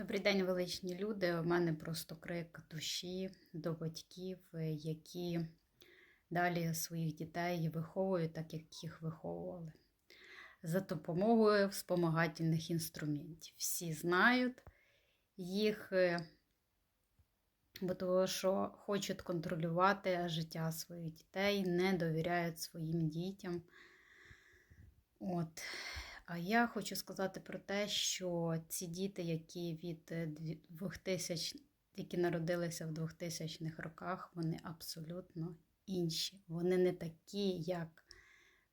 Добрий день, величні люди. У мене просто крик душі до батьків, е, які далі своїх дітей виховують, так як їх виховували. За допомогою вспомагательних інструментів. Всі знають їх, е, бо того, що хочуть контролювати життя своїх дітей, не довіряють своїм дітям. От. А я хочу сказати про те, що ці діти, які від е, 2000, які народилися в 2000-х роках, вони абсолютно інші. Вони не такі, як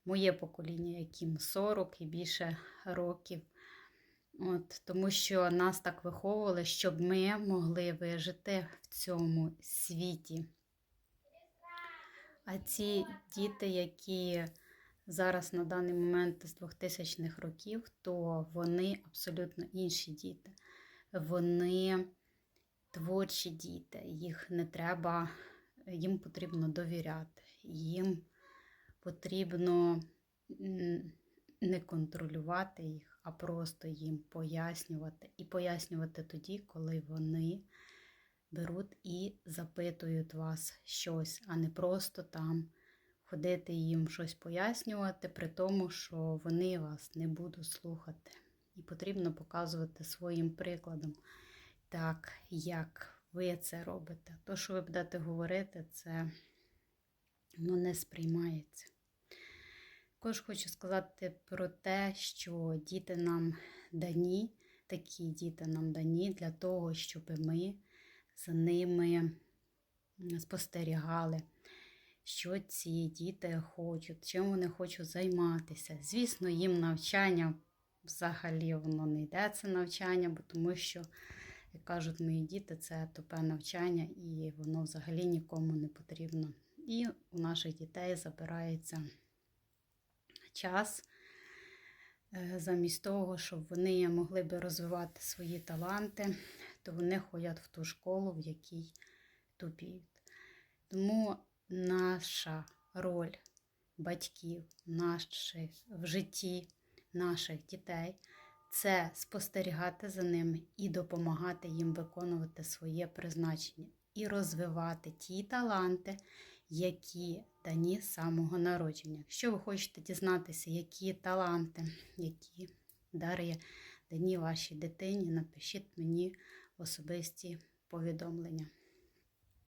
моє покоління, яким 40 і більше років. От, тому що нас так виховували, щоб ми могли вижити в цьому світі. А ці діти, які зараз на даний момент з 2000-х років, то вони абсолютно інші діти. Вони творчі діти, їх не треба, їм потрібно довіряти, їм потрібно не контролювати їх, а просто їм пояснювати. І пояснювати тоді, коли вони беруть і запитують вас щось, а не просто там ходити їм щось пояснювати, при тому, що вони вас не будуть слухати. І потрібно показувати своїм прикладом, так, як ви це робите. То, що ви будете говорити, це ну, не сприймається. Також хочу сказати про те, що діти нам дані, такі діти нам дані для того, щоб ми за ними спостерігали що ці діти хочуть, чим вони хочуть займатися. Звісно, їм навчання взагалі воно не йде це навчання, бо тому що, як кажуть мої діти, це тупе навчання і воно взагалі нікому не потрібно. І у наших дітей забирається час. е, Замість того, щоб вони могли би розвивати свої таланти, то вони ходять в ту школу, в якій тупіють. Тому наша роль батьків наших в житті наших дітей це спостерігати за ними і допомагати їм виконувати своє призначення і розвивати ті таланти, які дані з самого народження. Якщо ви хочете дізнатися, які таланти, які дари дані вашій дитині, напишіть мені особисті повідомлення.